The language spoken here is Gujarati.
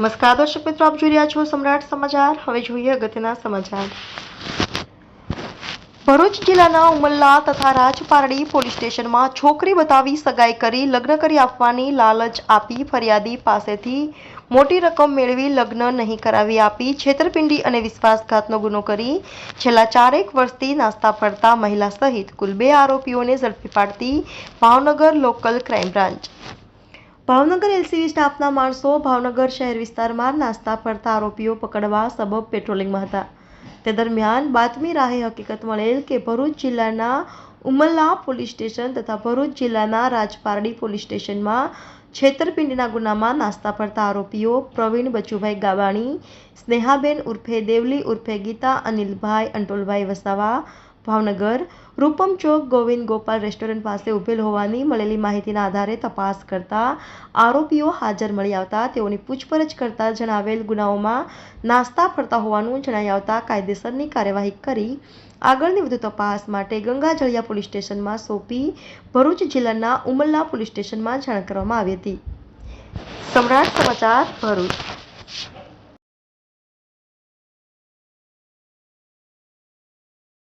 નમસ્કાર દર્શક મિત્રો, આપ જોઈ રહ્યા છો સમ્રાટ સમાચાર. હવે જોઈએ અગત્યના સમાચાર. ભરૂચ જિલ્લાના ઉમલ્લા તથા રાજપારડી પોલીસ સ્ટેશનમાં છોકરી બતાવી સગાઈ કરી, લગ્ન કરી આપવાની લાલચ આપી, ફરિયાદી પાસેથી મોટી રકમ મેળવી લગ્ન નહીં કરાવી આપી, છેતરપિંડી અને વિશ્વાસઘાતનો ગુનો કરી છેલ્લા ચારેક વર્ષથી નાસ્તા ફરતા મહિલા સહિત કુલ બે આરોપીઓને ઝડપી પાડતી Bhavnagar local crime branch. Bhavnagar LCB સ્ટાફના માણસો ભાવનગર શહેર વિસ્તારમાં નાસ્તા ફરતા આરોપીઓ પકડવા સબબ પેટ્રોલિંગમાં હતા. તે દરમિયાન બાતમી રાહે હકીકત મળેલ કે ભરૂચ જિલ્લાના ઉમલ્લા પોલીસ સ્ટેશન તથા ભરૂચ જિલ્લાના રાજપારડી પોલીસ સ્ટેશનમાં છેતરપિંડીના ગુનામાં નાસ્તા ફરતા આરોપીઓ પ્રવીણ બચુભાઈ ગાબાણી, સ્નેહાબેન ઉર્ફે દેવલી ઉર્ફે ગીતા, અનિલભાઈ અંટોલભાઈ વસાવા ભાવનગર રૂપમ ચોક ગોવિંદ ગોપાલ રેસ્ટોરન્ટ પાસે ઉભેલ હોવાની મળેલી માહિતીના આધારે તપાસ કરતા આરોપીઓ હાજર મળી આવતા તેઓની પૂછપરછ કરતા જણાવેલ ગુનાઓમાં નાસ્તા ફરતા હોવાનું જણાઈ આવતા કાયદેસરની કાર્યવાહી કરી આગળની વધુ તપાસ માટે ગંગાજળિયા પોલીસ સ્ટેશનમાં સોંપી ભરૂચ જિલ્લાના ઉમલ્લા પોલીસ સ્ટેશનમાં જાણ કરવામાં આવી હતી. સમ્રાટ સમાચાર ભરૂચ.